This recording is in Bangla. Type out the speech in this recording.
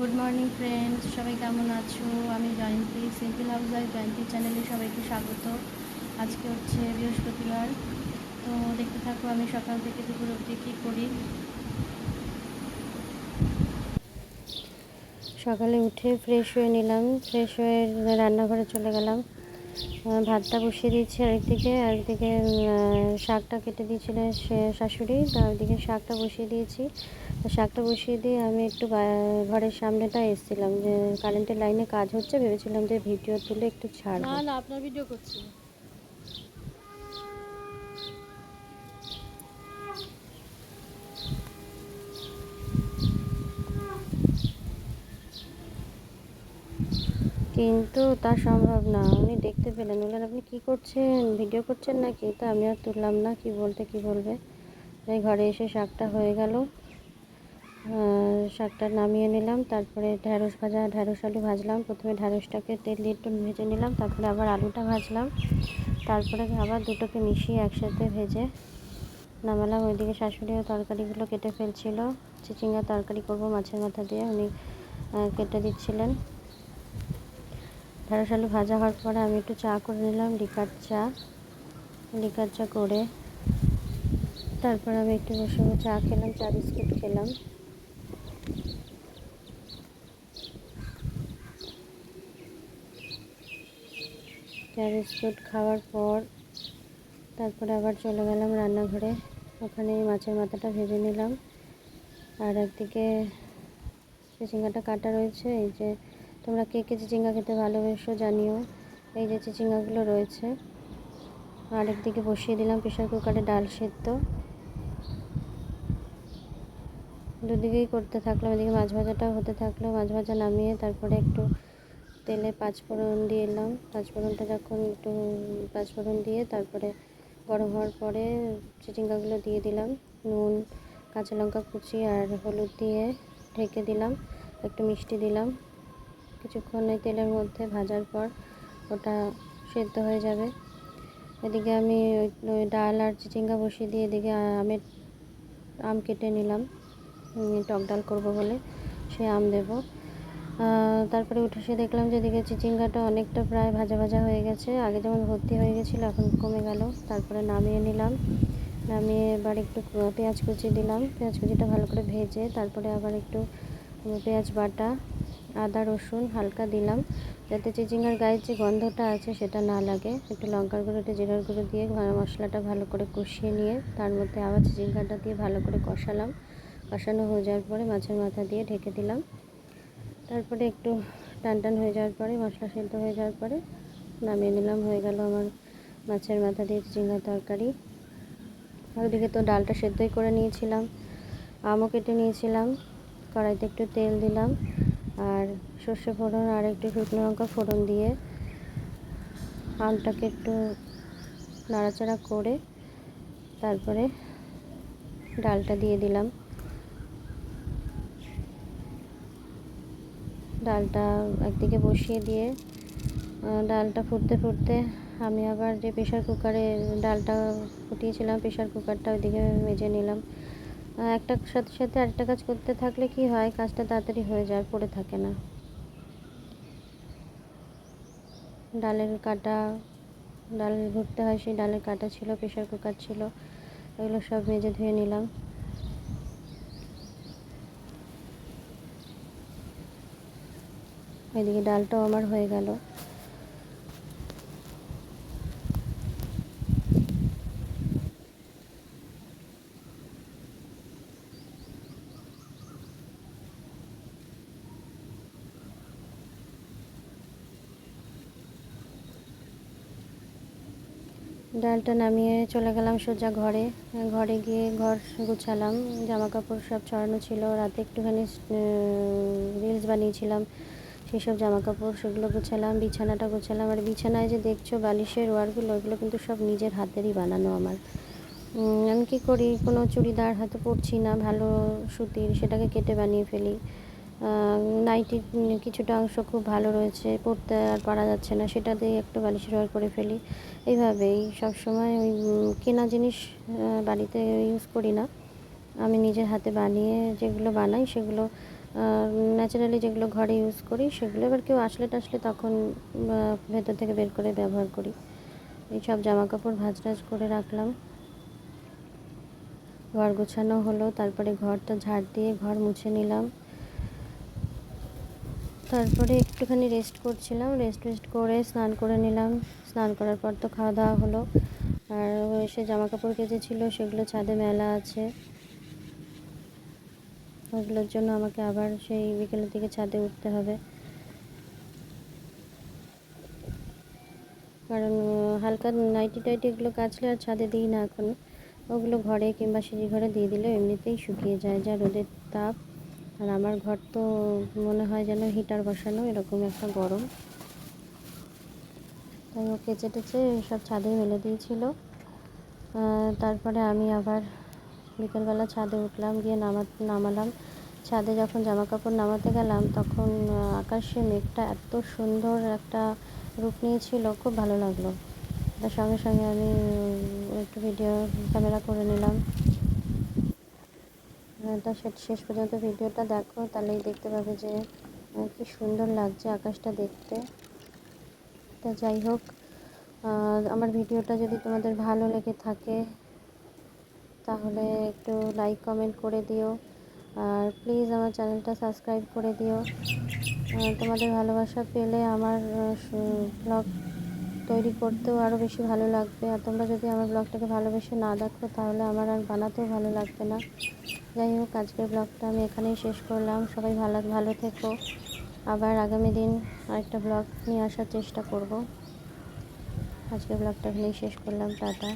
গুড মর্নিং ফ্রেন্ডস সবাই কেমন আছো? আমি Jayanti simple housewife Jayanti চ্যানেলে সবাইকে স্বাগত। আজকে হচ্ছে বৃহস্পতিবার। তো দেখতে থাকো, আমি সকাল থেকে দুপুর অবধি কী করি? সকালে উঠে ফ্রেশ হয়ে নিলাম। ফ্রেশ হয়ে রান্নাঘরে চলে গেলাম। ভাতটা বসিয়ে দিয়েছি আরেকদিকে আরেকদিকে শাকটা কেটে দিয়েছিল সে শাশুড়ি, তো একদিকে শাকটা বসিয়ে দিয়েছি। শাকটা বসিয়ে দিয়ে আমি একটু ঘরের সামনেটা এসেছিলাম যে কারেন্টের লাইনে কাজ হচ্ছে, ভেবেছিলাম যে ভিডিও তুলে একটু ছাড় না না, আপনার ভিডিও করছি। কিন্তু তা সম্ভব না। উনি দেখতে পেলেন। বললেন, আপনি কী করছেন? ভিডিও করছেন নাকি? তো আমি আর তুললাম না, কি বলতে, কি বলবে। ঘরে এসে শাকটা হয়ে গেল। শাকটা নামিয়ে নিলাম। তারপরে ঢ্যাঁড়স ভাজা ঢ্যাঁড়স আলু ভাজলাম। প্রথমে ঢ্যাঁড়সটাকে তেল দিয়ে একটু ভেজে নিলাম। তারপরে আবার আলুটা ভাজলাম। তারপরে আবার দুটোকে মিশিয়ে একসাথে ভেজে নামালাম। ওইদিকে শাশুড়িও তরকারিগুলো কেটে ফেলছিল। চিচিঙ্গা তরকারি করব মাছের মাথা দিয়ে, উনি কেটে দিচ্ছিলেন। ঢেঁড়স আলু ভাজা হওয়ার পরে আমি একটু চা করে নিলাম, লিকার চা লিকার চা করে। তারপর আমি একটু বসে চা খেলাম, চা বিস্কুট খেলাম। চা, বিস্কুট খাওয়ার পর তারপরে আবার চলে গেলাম রান্নাঘরে। ওখানে মাছের মাথাটা ভেজে নিলাম। আর একদিকে চিচিঙ্গাটা কাটা রয়েছে, এই যে তোমরা কে কে চিচিঙ্গা খেতে ভালোবেসো জানিও। এই যে চিচিঙ্গাগুলো রয়েছে। আর একদিকে বসিয়ে দিলাম প্রেশার কুকারে ডাল সেদ্ধ। দুদিকেই করতে থাকলাম, এদিকে মাছ ভাজাটাও হতে থাকল। মাছ ভাজা নামিয়ে তারপরে একটু তেলে পাঁচফোড়ন দিয়ে এলাম। পাঁচফোড়নটা যখন একটু পাঁচফোড়ন দিয়ে তারপরে গরম হওয়ার পরে চিচিঙ্গাগুলো দিয়ে দিলাম। নুন, কাঁচা লঙ্কা কুচি আর হলুদ দিয়ে ঢেকে দিলাম। একটু মিষ্টি দিলাম। কিছুক্ষণ এই তেলের মধ্যে ভাজার পর ওটা সেদ্ধ হয়ে যাবে। এদিকে আমি ওই ওই ডাল আর চিচিঙ্গা বসিয়ে দিয়ে এদিকে আমের আম কেটে নিলাম। টক ডাল করব বলে সে আম দেবো। তারপরে উঠে সে দেখলাম যে এদিকে চিচিঙ্গাটা অনেকটা প্রায় ভাজা ভাজা হয়ে গেছে। আগে যেমন ভর্তি হয়ে গেছিল, এখন কমে গেল। তারপরে নামিয়ে নিলাম। নামিয়ে এবার একটু পেঁয়াজ কুচি দিলাম। পেঁয়াজ কুচিটা ভালো করে ভেজে তারপরে আবার একটু পেঁয়াজ বাটা আদা, রসুন হালকা দিলাম। যাতে চিচিঙ্গার গায়ের যে গন্ধটা আছে সেটা না লাগে। একটু লঙ্কার গুঁড়ো, একটু জিরার গুঁড়ো দিয়ে মশলাটা ভালো করে কষিয়ে নিয়ে তার মধ্যে আবার চিচিঙ্গাটা দিয়ে ভালো করে কষালাম। কষানো হয়ে যাওয়ার পরে মাছের মাথা দিয়ে ঢেকে দিলাম। তারপরে একটু টান টান হয়ে যাওয়ার পরে, মশলা সেদ্ধ হয়ে যাওয়ার পরে নামিয়ে নিলাম। হয়ে গেল আমার মাছের মাথা দিয়ে চিচিঙ্গার তরকারি। ওদিকে তো ডালটা সেদ্ধই করে নিয়েছিলাম। আমও কেটে নিয়েছিলাম। কড়াইতে একটু তেল দিলাম। আর সর্ষে ফোড়ন আর একটু শুকনো লঙ্কা ফোড়ন দিয়ে আমটাকে একটু নাড়াচাড়া করে তারপরে ডালটা দিয়ে দিলাম। ডালটা একদিকে বসিয়ে দিয়ে ডালটা ফুটতে ফুটতে আমি আবার যে প্রেশার কুকারে ডালটা ফুটিয়েছিলাম প্রেশার কুকারটা ওইদিকে মেজে নিলাম। একটা সাথে সাথে আরেকটা কাজ করতে থাকলে কি হয়? কাজটা তাড়াতাড়ি হয়ে যায়, পড়ে থাকে না। ডালের কাটা, ডাল ভুটতে হয়, সেই ডালের কাটা ছিল প্রেশার কুকার ছিল, এগুলো সব মেজে ধুয়ে নিলাম। এদিকে ডালটাও আমার হয়ে গেল। ডালটা নামিয়ে চলে গেলাম সোজা ঘরে। ঘরে গিয়ে ঘর গুছালাম জামা কাপড় সব ছড়ানো ছিল। রাতে একটুখানি রিলস বানিয়েছিলাম সেই সব জামা কাপড় সেগুলো গুছালাম, বিছানাটা গুছালাম। আর বিছানায় যে দেখছ বালিশের ওয়ারগুলো, ওগুলো কিন্তু সব নিজের হাতেরই বানানো আমার। আমি কী করি? কোনো চুড়িদার হয়তো পরছি না, ভালো সুতির, সেটাকে কেটে বানিয়ে ফেলি। নাইটির কিছুটা অংশ খুব ভালো রয়েছে, পরতে আর পারা যাচ্ছে না, সেটা দিয়ে একটু বালিশের ওয়ার করে ফেলি। এইভাবেই সবসময় ওই কেনা জিনিস বাড়িতে ইউজ করি না। আমি নিজের হাতে বানিয়ে যেগুলো বানাই, সেগুলো ন্যাচারালি যেগুলো ঘরে ইউজ করি, সেগুলো এবার কেউ আসলে টাসলে তখন ভেতর থেকে বের করে ব্যবহার করি। এই সব জামা কাপড় ভাজ টাজ করে রাখলাম। ঘর গোছানো হলো, তারপরে ঘরটা ঝাড় দিয়ে ঘর মুছে নিলাম। তারপরে একটুখানি রেস্ট করছিলাম রেস্ট টেস্ট করে স্নান করে নিলাম। স্নান করার পর তো খাওয়া দাওয়া হলো। আর এসে জামা কাপড় কেচেছিল, সেগুলো ছাদে মেলা আছে। ওগুলোর জন্য আমাকে আবার সেই বিকেলের দিকে ছাদে উঠতে হবে। কারণ হালকা নাইটি টাইটি এগুলো কাচলে আর ছাদে দিই না এখন। ওগুলো ঘরে কিংবা সিঁড়ি ঘরে দিয়ে দিলে এমনিতেই শুকিয়ে যায়, যা রোদের তাপ। আর আমার ঘর তো মনে হয় যেন হিটার বসানো, এরকম একটা গরম। তাই ও কেচে টেচে সব ছাদে মেলে দিয়েছিল। তারপরে আমি আবার বিকেলবেলা ছাদে উঠলাম, গিয়ে নামা, নামালাম। ছাদে যখন জামা কাপড় নামাতে গেলাম, তখন আকাশে মেঘটা এত সুন্দর একটা রূপ নিয়েছিল, খুব ভালো লাগল। তার সঙ্গে সঙ্গে আমি একটু ভিডিও ক্যামেরা করে নিলাম। তা সে- শেষ পর্যন্ত ভিডিওটা দেখো, তাহলেই দেখতে পাবে যে কি সুন্দর লাগছে আকাশটা দেখতে। তা যাই হোক আমার ভিডিওটা যদি তোমাদের ভালো লেগে থাকে, তাহলে একটু লাইক কমেন্ট করে দিও। আর প্লিজ আমার চ্যানেলটা সাবস্ক্রাইব করে দিও। তোমাদের ভালোবাসা পেলে আমার ব্লগ তৈরি করতেও আরও বেশি ভালো লাগবে। আর তোমরা যদি আমার ব্লগটাকে ভালোবেসে না দেখো, তাহলে আমার আর বানাতেও ভালো লাগবে না। যাই হোক, আজকের ব্লগটা আমি এখানেই শেষ করলাম। সবাই ভালো ভালো থেকো। আবার আগামী দিন আরেকটা ব্লগ নিয়ে আসার চেষ্টা করব। আজকের ব্লগটা এখানেই শেষ করলাম। টাটা।